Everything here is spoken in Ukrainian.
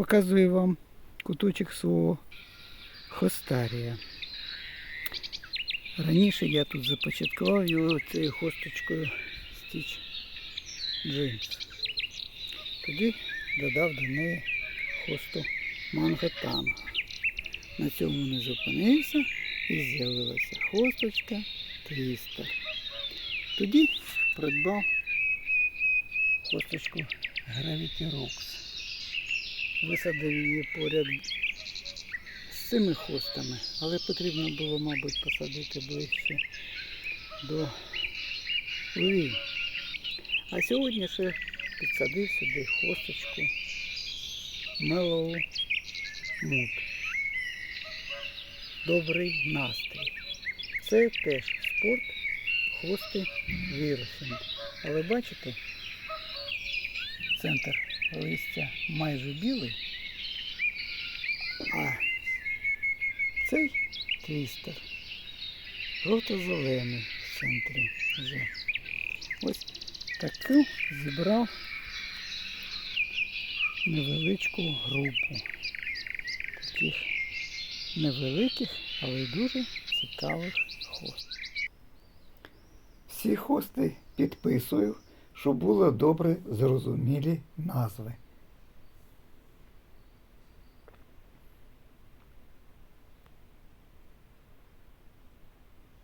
показую вам куточок свого хостарія. Раніше я тут започаткував його цією хосточкою стіч джинс. Тоді додав до неї хосту манготана. На цьому не зупинився і з'явилася хосточка твістер. Тоді придбав хосточку Gravity Rocks. Висадив її поряд з цими хостами, але потрібно було, мабуть, посадити ближче до львів. А сьогодні ще підсадив сюди хосточку Mellow Mood. Добрий настрій. Це теж спорт хости вірусом. Але бачите, центр листя майже білий, а цей твістер жовто-зелений в центрі вже. Ось таку зібрав невеличку групу таких невеликих, але дуже цікавих хост. Всі хости підписую, щоб були добре зрозумілі назви.